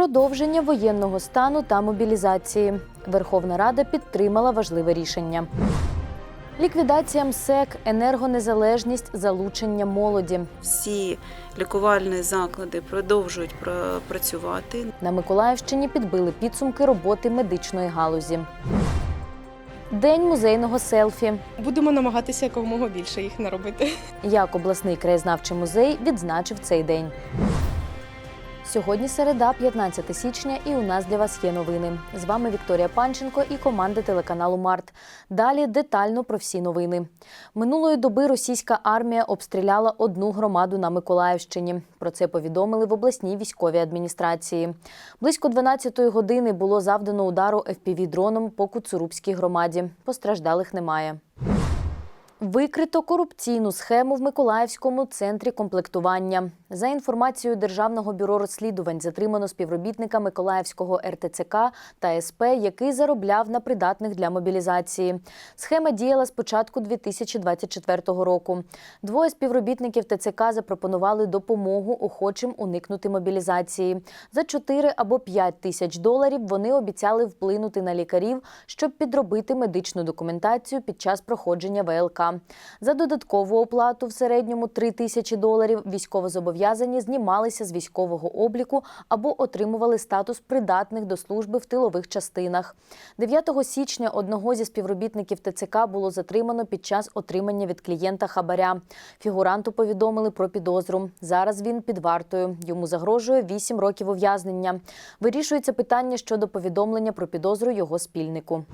Продовження воєнного стану та мобілізації. Верховна Рада підтримала важливе рішення. Ліквідація МСЕК, енергонезалежність, залучення молоді. Всі лікувальні заклади продовжують працювати. На Миколаївщині підбили підсумки роботи медичної галузі. День музейного селфі. Будемо намагатися якомога більше їх наробити. Як обласний краєзнавчий музей відзначив цей день. Сьогодні середа, 15 січня, і у нас для вас є новини. З вами Вікторія Панченко і команда телеканалу Март. Далі детально про всі новини. Минулої доби російська армія обстріляла одну громаду на Миколаївщині. Про це повідомили в обласній військовій адміністрації. Близько 12-ї години було завдано удару ФПВ-дроном по Куцурубській громаді. Постраждалих немає. Викрито корупційну схему в Миколаївському центрі комплектування. За інформацією Державного бюро розслідувань, затримано співробітника Миколаївського РТЦК та СП, який заробляв на придатних для мобілізації. Схема діяла з початку 2024 року. Двоє співробітників ТЦК запропонували допомогу охочим уникнути мобілізації. За 4 або 5 тисяч доларів вони обіцяли вплинути на лікарів, щоб підробити медичну документацію під час проходження ВЛК. За додаткову оплату в середньому 3 тисячі доларів військовозобов'язані знімалися з військового обліку або отримували статус придатних до служби в тилових частинах. 9 січня одного зі співробітників ТЦК було затримано під час отримання від клієнта хабаря. Фігуранту повідомили про підозру. Зараз він під вартою. Йому загрожує 8 років ув'язнення. Вирішується питання щодо повідомлення про підозру його спільнику.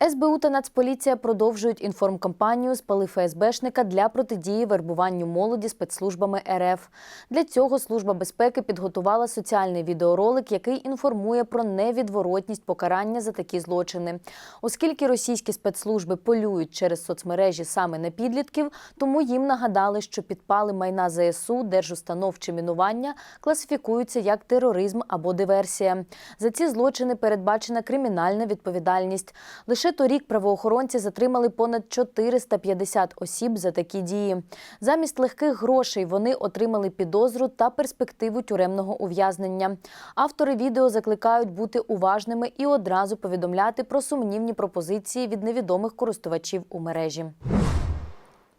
СБУ та Нацполіція продовжують інформкампанію «Спали ФСБшника» для протидії вербуванню молоді спецслужбами РФ. Для цього Служба безпеки підготувала соціальний відеоролик, який інформує про невідворотність покарання за такі злочини. Оскільки російські спецслужби полюють через соцмережі саме на підлітків, тому їм нагадали, що підпали майна ЗСУ, держустанов чи мінування класифікуються як тероризм або диверсія. За ці злочини передбачена кримінальна відповідальність. Лише торік правоохоронці затримали понад 450 осіб за такі дії. Замість легких грошей вони отримали підозру та перспективу тюремного ув'язнення. Автори відео закликають бути уважними і одразу повідомляти про сумнівні пропозиції від невідомих користувачів у мережі.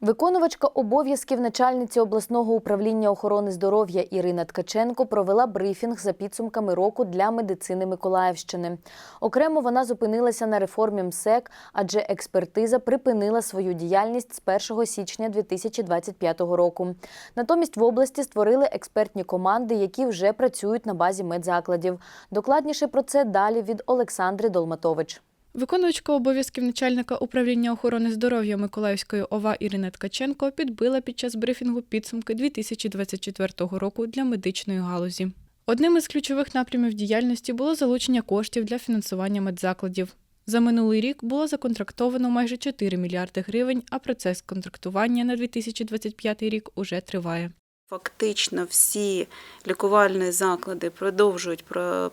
Виконувачка обов'язків начальниці обласного управління охорони здоров'я Ірина Ткаченко провела брифінг за підсумками року для медицини Миколаївщини. Окремо вона зупинилася на реформі МСЕК, адже експертиза припинила свою діяльність з 1 січня 2025 року. Натомість в області створили експертні команди, які вже працюють на базі медзакладів. Докладніше про це далі від Олександри Долматович. Виконувачка обов'язків начальника управління охорони здоров'я Миколаївської ОВА Ірина Ткаченко підбила під час брифінгу підсумки 2024 року для медичної галузі. Одним із ключових напрямів діяльності було залучення коштів для фінансування медзакладів. За минулий рік було законтрактовано майже 4 мільярди гривень, а процес контрактування на 2025 рік уже триває. Фактично всі лікувальні заклади продовжують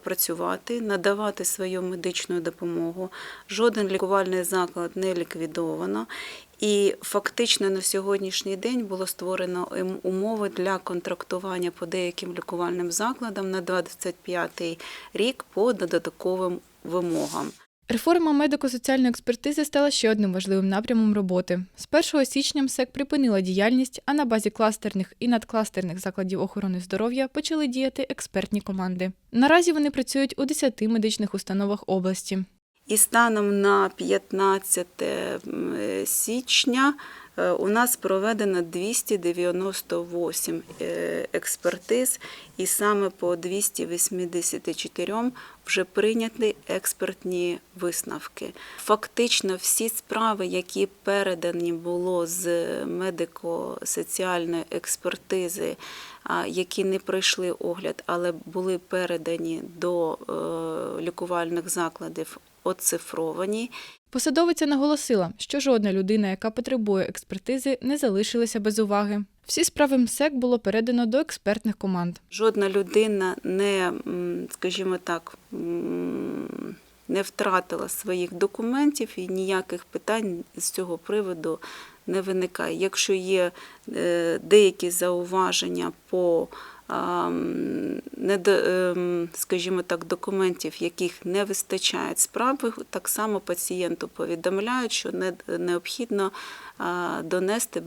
працювати, надавати свою медичну допомогу. Жоден лікувальний заклад не ліквідовано. І фактично на сьогоднішній день було створено ем, умови для контрактування по деяким лікувальним закладам на 25 рік по додатковим вимогам. Реформа медико-соціальної експертизи стала ще одним важливим напрямом роботи. З 1 січня МСЕК припинила діяльність, а на базі кластерних і надкластерних закладів охорони здоров'я почали діяти експертні команди. Наразі вони працюють у 10 медичних установах області. І станом на 15 січня у нас проведено 298 е, експертиз, і саме по 284 вже прийняті експертні висновки. Фактично всі справи, які передані було з медико-соціальної експертизи, які не пройшли огляд, але були передані до е, лікувальних закладів, оцифровані. Посадовиця наголосила, що жодна людина, яка потребує експертизи, не залишилася без уваги. Всі справи МСЕК було передано до експертних команд. Жодна людина не, скажімо так, не втратила своїх документів і ніяких питань з цього приводу не виникає. Якщо є е, деякі зауваження по скажімо так, документів, яких не вистачає справи, так само пацієнту повідомляють, що не, необхідно донести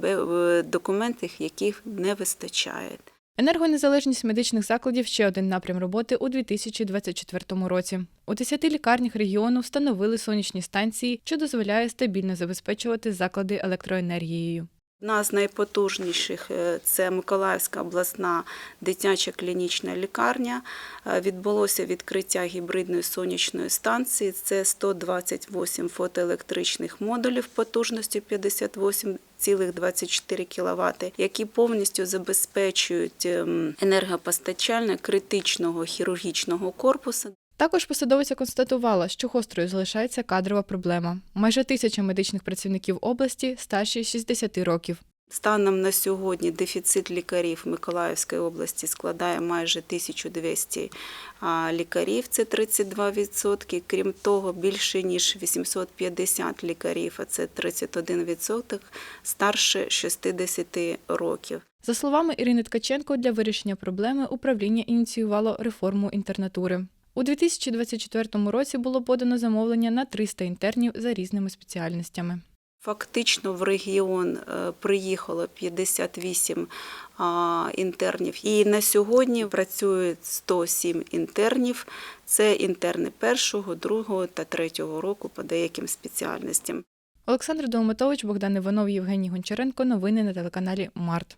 документів, яких не вистачає. Енергонезалежність медичних закладів ще один напрям роботи у 2024 році. У 10 лікарнях регіону встановили сонячні станції, що дозволяє стабільно забезпечувати заклади електроенергією. Одна з найпотужніших е, це Миколаївська обласна дитяча клінічна лікарня. Е, Відбулося відкриття гібридної сонячної станції. Це 128 фотоелектричних модулів потужністю 58,24 кВт, які повністю забезпечують ем, енергопостачання критичного хірургічного корпусу. Також посадовиця констатувала, що гострою залишається кадрова проблема. Майже тисяча медичних працівників області старші 60 років. Станом на сьогодні дефіцит лікарів в Миколаївській області складає майже 1200 лікарів, це 32%. Крім того, більше ніж 850 лікарів, а це 31%, старше 60 років. За словами Ірини Ткаченко, для вирішення проблеми управління ініціювало реформу інтернатури. У 2024 році було подано замовлення на 300 інтернів за різними спеціальностями. Фактично в регіон е, приїхало 58 а, інтернів. І на сьогодні працюють 107 інтернів. Це інтерни першого, другого та третього року по деяким спеціальностям. Олександр Долматович, Богдан Іванов, Євгеній Гончаренко. Новини на телеканалі Март.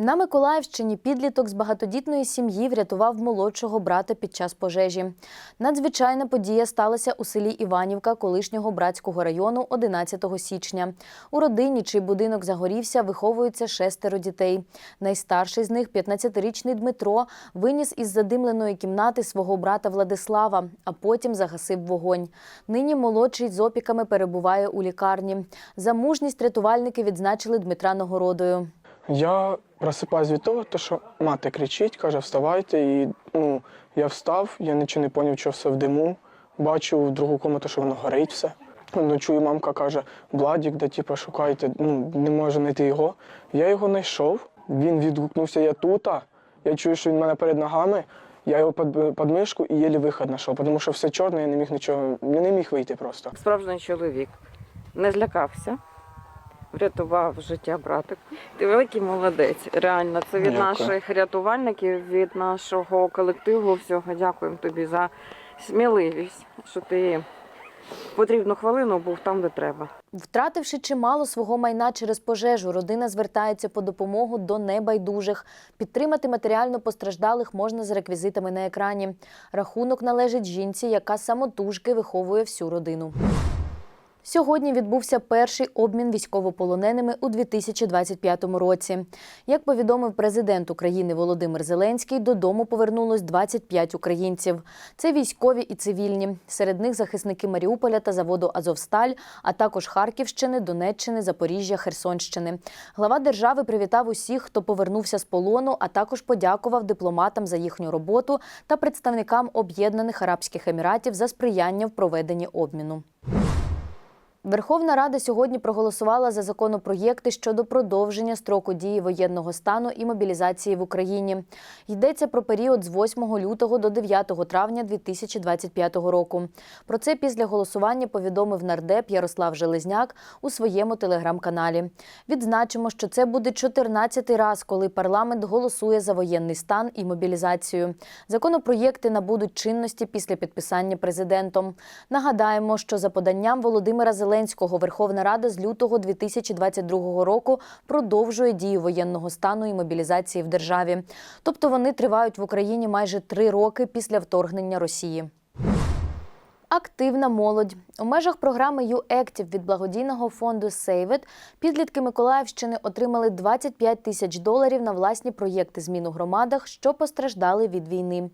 На Миколаївщині підліток з багатодітної сім'ї врятував молодшого брата під час пожежі. Надзвичайна подія сталася у селі Іванівка колишнього братського району 11 січня. У родині, чий будинок загорівся, виховуються шестеро дітей. Найстарший з них, 15-річний Дмитро, виніс із задимленої кімнати свого брата Владислава, а потім загасив вогонь. Нині молодший з опіками перебуває у лікарні. За мужність рятувальники відзначили Дмитра нагородою. Я просипаюсь від того, то, що мати кричить, каже, вставайте. І ну, я встав, я нічого не зрозумів, що все в диму. Бачу в другу комнату, що воно горить все. Ну, чую, мамка каже, Владік, де типу, шукайте, ну, не можу знайти його. Я його знайшов, він відгукнувся, я тута. Я чую, що він мене перед ногами. Я його під, мишку і єлі вихід знайшов, тому що все чорне, я не міг нічого, не міг вийти просто. Справжній чоловік не злякався, врятував життя братик. Ти великий молодець. Реально, це від Дякую. наших рятувальників, від нашого колективу. Всього дякуємо тобі за сміливість, що ти в потрібну хвилину був там, де треба. Втративши чимало свого майна через пожежу, родина звертається по допомогу до небайдужих. Підтримати матеріально постраждалих можна з реквізитами на екрані. Рахунок належить жінці, яка самотужки виховує всю родину. Сьогодні відбувся перший обмін військовополоненими у 2025 році. Як повідомив президент України Володимир Зеленський, додому повернулось 25 українців. Це військові і цивільні. Серед них захисники Маріуполя та заводу Азовсталь, а також Харківщини, Донеччини, Запоріжжя, Херсонщини. Глава держави привітав усіх, хто повернувся з полону, а також подякував дипломатам за їхню роботу та представникам Об'єднаних Арабських Еміратів за сприяння в проведенні обміну. Верховна Рада сьогодні проголосувала за законопроєкти щодо продовження строку дії воєнного стану і мобілізації в Україні. Йдеться про період з 8 лютого до 9 травня 2025 року. Про це після голосування повідомив нардеп Ярослав Железняк у своєму телеграм-каналі. Відзначимо, що це буде 14-й раз, коли парламент голосує за воєнний стан і мобілізацію. Законопроєкти набудуть чинності після підписання президентом. Нагадаємо, що за поданням Володимира Зеленського Верховна Рада з лютого 2022 року продовжує дію воєнного стану і мобілізації в державі. Тобто вони тривають в Україні майже три роки після вторгнення Росії. Активна молодь у межах програми «ЮЕктів» від благодійного фонду It підлітки Миколаївщини отримали 25 тисяч доларів на власні проєкти змін у громадах, що постраждали від війни.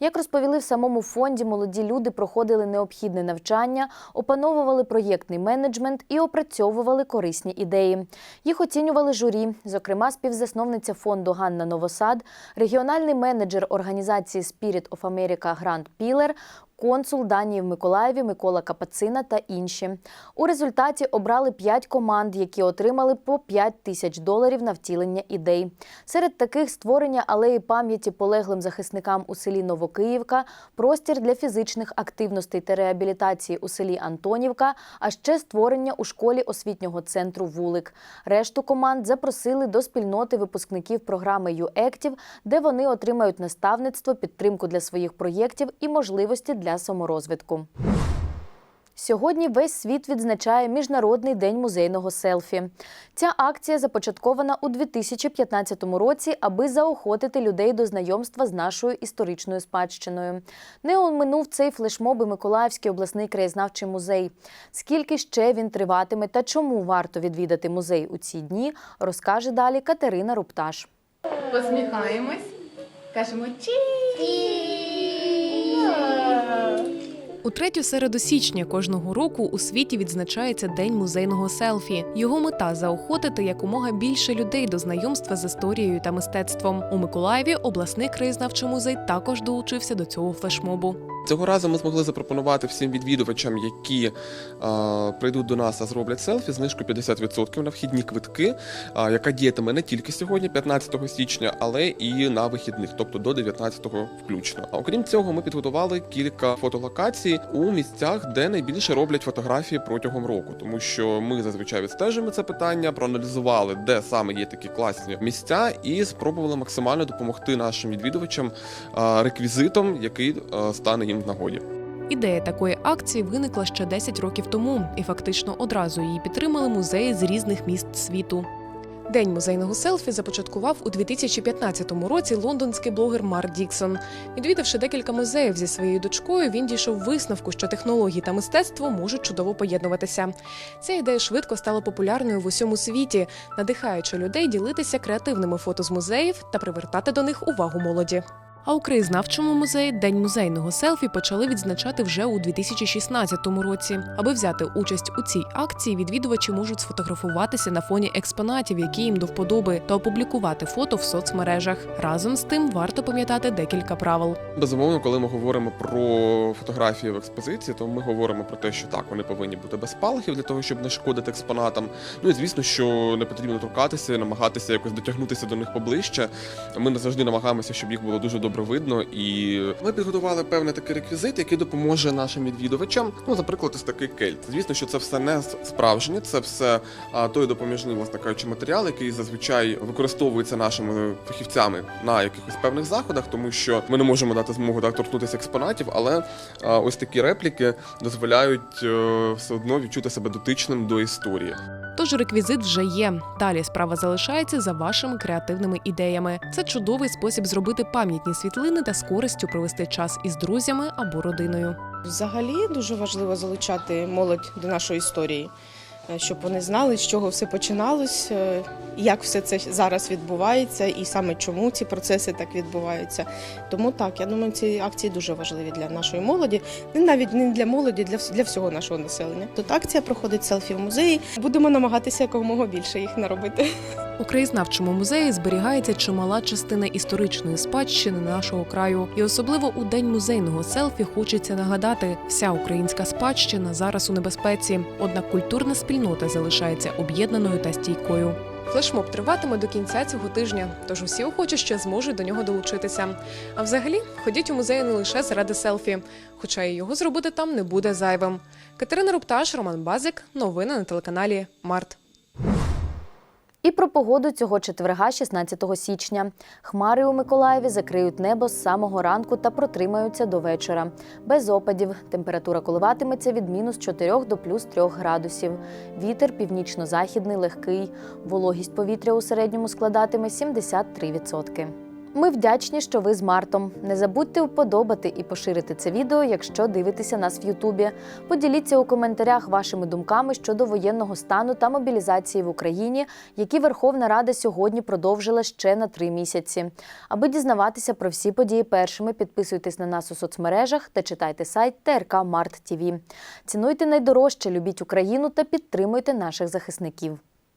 Як розповіли в самому фонді, молоді люди проходили необхідне навчання, опановували проєктний менеджмент і опрацьовували корисні ідеї. Їх оцінювали журі, зокрема, співзасновниця фонду Ганна Новосад, регіональний менеджер організації Spirit of America Грант Пілер, консул Данії в Миколаєві Микола Капацина та інші. У результаті обрали п'ять команд, які отримали по 5 тисяч доларів на втілення ідей. Серед таких створення алеї пам'яті полеглим захисникам у селі Новокиївка, простір для фізичних активностей та реабілітації у селі Антонівка, а ще створення у школі освітнього центру Вулик. Решту команд запросили до спільноти випускників програми ЮЕктів, де вони отримають наставництво, підтримку для своїх проєктів і можливості для саморозвитку. Сьогодні весь світ відзначає Міжнародний день музейного селфі. Ця акція започаткована у 2015 році, аби заохотити людей до знайомства з нашою історичною спадщиною. Не оминув цей флешмоб і Миколаївський обласний краєзнавчий музей. Скільки ще він триватиме та чому варто відвідати музей у ці дні, розкаже далі Катерина Рупташ. Посміхаємось, кажемо чі. У третю середу січня кожного року у світі відзначається День музейного селфі. Його мета заохотити якомога більше людей до знайомства з історією та мистецтвом. У Миколаєві обласний краєзнавчий музей також долучився до цього флешмобу. Цього разу ми змогли запропонувати всім відвідувачам, які е, прийдуть до нас та зроблять селфі, знижку 50% на вхідні квитки, е, яка діятиме не тільки сьогодні, 15 січня, але і на вихідних, тобто до 19-го включно. А окрім цього, ми підготували кілька фотолокацій у місцях, де найбільше роблять фотографії протягом року, тому що ми зазвичай відстежуємо це питання, проаналізували, де саме є такі класні місця, і спробували максимально допомогти нашим відвідувачам е, реквізитом, який е, стане їм в нагоді. Ідея такої акції виникла ще 10 років тому, і фактично одразу її підтримали музеї з різних міст світу. День музейного селфі започаткував у 2015 році лондонський блогер Марк Діксон. Відвідавши декілька музеїв зі своєю дочкою, він дійшов висновку, що технології та мистецтво можуть чудово поєднуватися. Ця ідея швидко стала популярною в усьому світі, надихаючи людей ділитися креативними фото з музеїв та привертати до них увагу молоді. А у краєзнавчому музеї День музейного селфі почали відзначати вже у 2016 році. Аби взяти участь у цій акції, відвідувачі можуть сфотографуватися на фоні експонатів, які їм до вподоби, та опублікувати фото в соцмережах. Разом з тим варто пам'ятати декілька правил. Безумовно, коли ми говоримо про фотографії в експозиції, то ми говоримо про те, що так вони повинні бути без спалахів для того, щоб не шкодити експонатам. Ну і звісно, що не потрібно торкатися, намагатися якось дотягнутися до них поближче. Ми не завжди намагаємося, щоб їх було дуже добре видно. І ми підготували певний такий реквізит, який допоможе нашим відвідувачам. Ну, наприклад, ось такий кельт. Звісно, що це все не справжнє, це все той допоміжний, власне кажучи, матеріал, який зазвичай використовується нашими фахівцями на якихось певних заходах, тому що ми не можемо дати змогу так торкнутися експонатів, але ось такі репліки дозволяють е, все одно відчути себе дотичним до історії. Тож реквізит вже є. Далі справа залишається за вашими креативними ідеями. Це чудовий спосіб зробити пам'ятні світлини та з користю провести час із друзями або родиною. Взагалі дуже важливо залучати молодь до нашої історії, щоб вони знали, з чого все починалось, е, як все це зараз відбувається, і саме чому ці процеси так відбуваються. Тому так, я думаю, ці акції дуже важливі для нашої молоді, не навіть не для молоді, для для всього нашого населення. Тут акція проходить селфі в музеї. Будемо намагатися якомога більше їх наробити. У краєзнавчому музеї зберігається чимала частина історичної спадщини нашого краю, і особливо у день музейного селфі хочеться нагадати, вся українська спадщина зараз у небезпеці. Однак культурна спільнота залишається об'єднаною та стійкою. Флешмоб триватиме до кінця цього тижня, тож усі охочі ще зможуть до нього долучитися. А взагалі, ходіть у музей не лише заради селфі, хоча і його зробити там не буде зайвим. Катерина Рупташ, Роман Базик. Новини на телеканалі Март. І про погоду цього четверга, 16 січня. Хмари у Миколаєві закриють небо з самого ранку та протримаються до вечора. Без опадів. Температура коливатиметься від мінус 4 до плюс 3 градусів. Вітер північно-західний легкий. Вологість повітря у середньому складатиме 73%. Ми вдячні, що ви з Мартом. Не забудьте вподобати і поширити це відео, якщо дивитеся нас в Ютубі. Поділіться у коментарях вашими думками щодо воєнного стану та мобілізації в Україні, які Верховна Рада сьогодні продовжила ще на три місяці. Аби дізнаватися про всі події першими, підписуйтесь на нас у соцмережах та читайте сайт ТРК Март. Цінуйте найдорожче, любіть Україну та підтримуйте наших захисників.